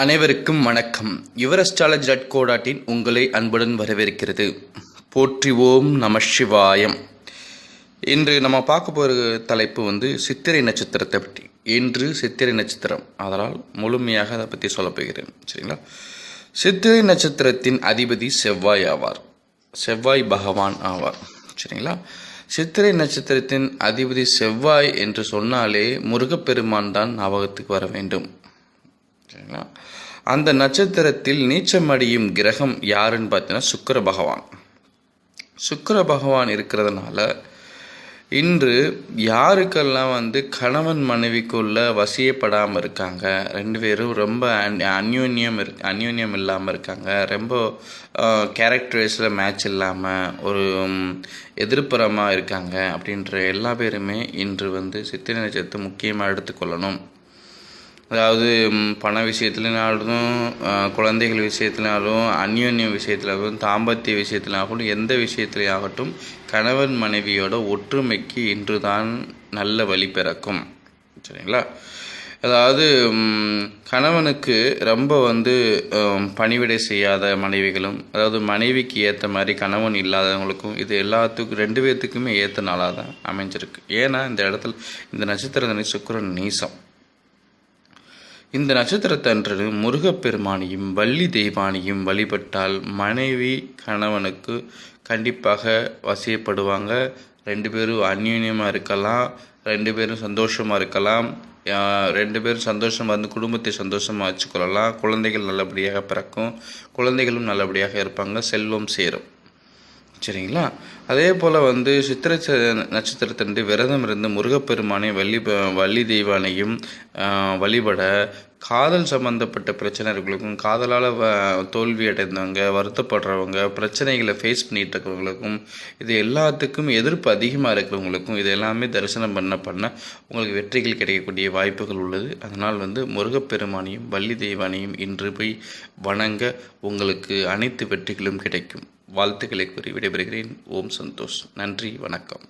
அனைவருக்கும் வணக்கம். யுவரஸ்டாலஜ் astrology dot co உங்களை அன்புடன் வரவேற்கிறது. போற்றிவோம் நம சிவாயம். இன்று நம்ம பார்க்க போகிற தலைப்பு வந்து சித்திரை நட்சத்திரத்தை பற்றி. இன்று சித்திரை நட்சத்திரம். அதனால் முழுமையாக அதை பற்றி சொல்ல போகிறேன். சரிங்களா? சித்திரை நட்சத்திரத்தின் அதிபதி செவ்வாய் ஆவார். செவ்வாய் பகவான் ஆவார். சரிங்களா? சித்திரை நட்சத்திரத்தின் அதிபதி செவ்வாய் என்று சொன்னாலே முருகப்பெருமான் தான் ஞாபகத்துக்கு வர வேண்டும். சரிங்களா அந்த நட்சத்திரத்தில் நீச்சமடியும் கிரகம் யாருன்னு பார்த்தீங்கன்னா சுக்கர பகவான். சுக்கர பகவான் இருக்கிறதுனால இன்று யாருக்கெல்லாம் வந்து கணவன் மனைவிக்குள்ள வசியப்படாமல் இருக்காங்க ரெண்டு பேரும் ரொம்ப அந்யூன்யம் இரு அந்யூன்யம் இல்லாமல் இருக்காங்க ரொம்ப கேரக்டர்ஸில் மேட்ச் இல்லாமல் ஒரு எதிர்ப்புறமாக இருக்காங்க அப்படின்ற எல்லா பேருமே இன்று வந்து சித்திரை நட்சத்திரத்தை முக்கியமாக எடுத்துக்கொள்ளணும். அதாவது பண விஷயத்துலனாலும் குழந்தைகள் விஷயத்தினாலும் அந்யோன்ய விஷயத்திலாகட்டும் தாம்பத்திய விஷயத்திலாகட்டும் எந்த விஷயத்திலேயாகட்டும் கணவன் மனைவியோட ஒற்றுமைக்கு இன்றுதான் நல்ல வழி பிறக்கும். சரிங்களா? அதாவது கணவனுக்கு ரொம்ப வந்து பணிவிடை செய்யாத மனைவிகளும் அதாவது மனைவிக்கு ஏற்ற மாதிரி கணவன் இல்லாதவங்களுக்கும் இது எல்லாத்துக்கும் ரெண்டு பேர்த்துக்குமே ஏற்ற நாளாக தான் அமைஞ்சிருக்கு. ஏன்னா இந்த இடத்துல இந்த நட்சத்திரத்தனை சுக்கிரன் நீசம். இந்த நட்சத்திரத்தன்று முருகப்பெருமானையும் வள்ளி தெய்வானையும் வழிபட்டால் மனைவி கணவனுக்கு கண்டிப்பாக வசியப்படுவாங்க. ரெண்டு பேரும் அந்யூன்யமாக இருக்கலாம் ரெண்டு பேரும் சந்தோஷமாக இருக்கலாம் ரெண்டு பேரும் சந்தோஷமாக இருந்து குடும்பத்தை சந்தோஷமாக வச்சுக்கொள்ளலாம். குழந்தைகள் நல்லபடியாக பிறக்கும் குழந்தைகளும் நல்லபடியாக இருப்பாங்க செல்வம் சேரும். சரிங்களா? அதே போல் வந்து சித்திரை ச- விரதம் இருந்து முருகப்பெருமானை வள்ளி வள்ளி தெய்வானையும் வழிபட காதல் சம்பந்தப்பட்ட பிரச்சனைகளுக்கும் காதலால் தோல்வி அடைந்தவங்க வருத்தப்படுறவங்க பிரச்சனைகளை ஃபேஸ் பண்ணிட்டு இருக்கிறவங்களுக்கும் இது எல்லாத்துக்கும் எதிர்ப்பு அதிகமாக இருக்கிறவங்களுக்கும் இது எல்லாமே தரிசனம் பண்ண பண்ண உங்களுக்கு வெற்றிகள் கிடைக்கக்கூடிய வாய்ப்புகள் உள்ளது. அதனால் வந்து முருகப்பெருமானையும் வள்ளி தெய்வானையும் இன்று போய் வணங்க உங்களுக்கு அனைத்து வெற்றிகளும் கிடைக்கும். வாழ்த்துக்களை கூறி விடைபெறுகிறேன். ஓம் சந்தோஷ். நன்றி வணக்கம்.